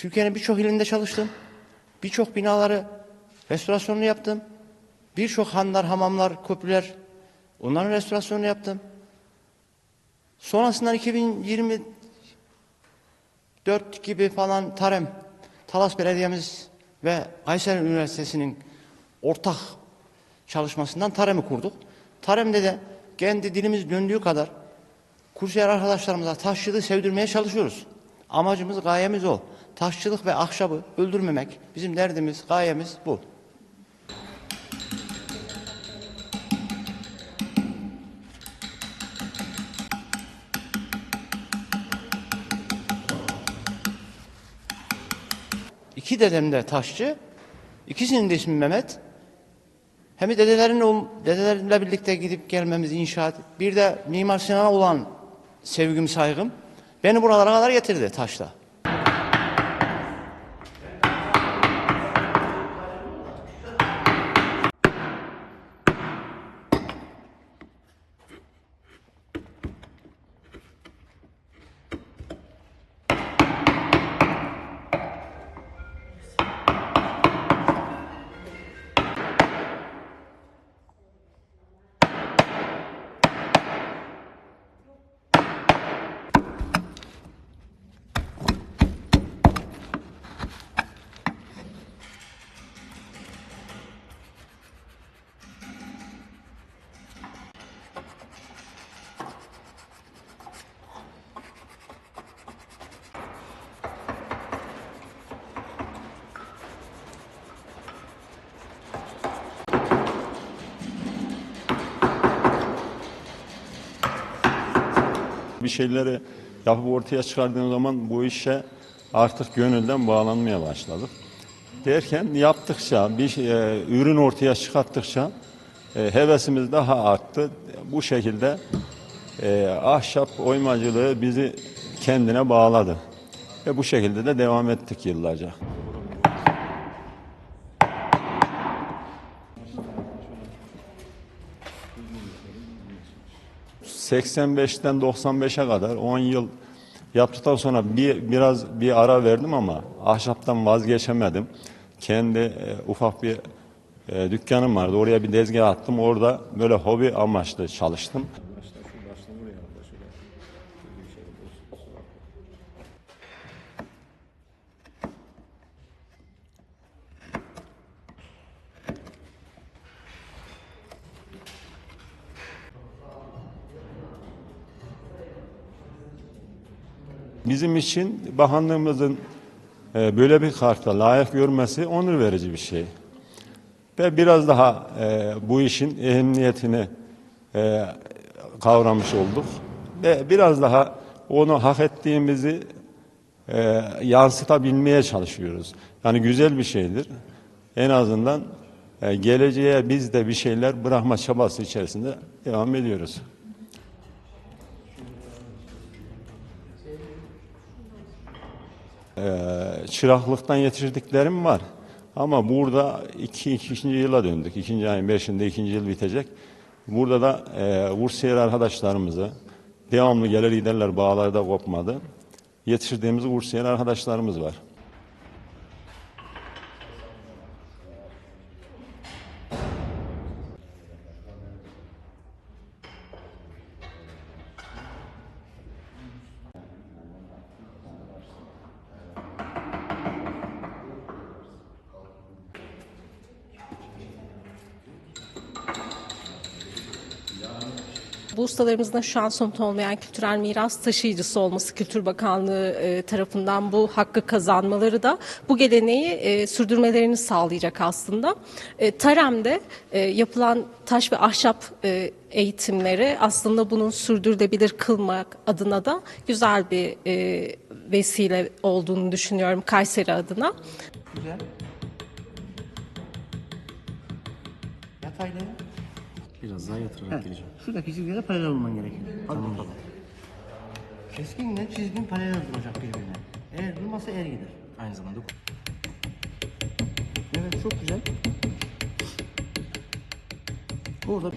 Türkiye'nin birçok ilinde çalıştım. Birçok binaları restorasyonunu yaptım. Birçok hanlar, hamamlar, köprüler onların restorasyonunu yaptım. Sonrasında 2024 gibi falan Tarem, Talas Belediye'miz ve Kayseri Üniversitesi'nin ortak çalışmasından Tarem'i kurduk. Tarem'de de kendi dilimiz döndüğü kadar kursiyer arkadaşlarımıza taşçılığı sevdirmeye çalışıyoruz. Amacımız, gayemiz o. Taşçılık ve ahşabı öldürmemek bizim derdimiz, gayemiz bu. İki dedem de taşçı. İkisinin de ismi Mehmet. Hem de dedelerin dedelerimle birlikte gidip gelmemiz inşaat. Bir de Mimar Sinan'a olan sevgim saygım beni buralara kadar getirdi taşla. Bir şeyleri yapıp ortaya çıkardığım zaman bu işe artık gönülden bağlanmaya başladık. Derken yaptıkça, bir şey, e, ürün ortaya çıkarttıkça e, hevesimiz daha arttı. Bu şekilde e, ahşap oymacılığı bizi kendine bağladı. Ve bu şekilde de devam ettik yıllarca. ...85'ten 95'e kadar 10 yıl yaptıktan sonra bir biraz bir ara verdim ama ahşaptan vazgeçemedim. Kendi e, ufak bir e, dükkanım vardı. Oraya bir tezgah attım. Orada böyle hobi amaçlı çalıştım. Bizim için bakanlığımızın e, böyle bir karta layık görmesi onur verici bir şey. Ve biraz daha e, bu işin ehemmiyetini e, kavramış olduk. Ve biraz daha onu hak ettiğimizi yansıtabilmeye çalışıyoruz. Yani güzel bir şeydir. En azından geleceğe biz de bir şeyler bırakma çabası içerisinde devam ediyoruz. Çıraklıktan yetiştirdiklerim var. Ama burada iki, ikinci yıla döndük. İkinci ayın beşinde ikinci yıl bitecek. Burada da e, Bursiyer arkadaşlarımızı devamlı gelir giderler bağları da kopmadı. Yetiştirdiğimiz Bursiyer arkadaşlarımız var. Bu ustalarımızın şu an somut olmayan kültürel miras taşıyıcısı olması Kültür Bakanlığı e, tarafından bu hakkı kazanmaları da bu geleneği e, sürdürmelerini sağlayacak aslında. E, Tarem'de yapılan taş ve ahşap eğitimleri aslında bunun sürdürülebilir kılmak adına da güzel bir vesile olduğunu düşünüyorum Kayseri adına. Güzel. Yatayla. Biraz daha yatırarak gireceğim. Şuradaki çizgiyle paralel olman gerekiyor. Tamam baba. Keskinle çizgin paralel duracak birbirine. Eğer durmasa er gider. Aynı zamanda Evet çok güzel. Orada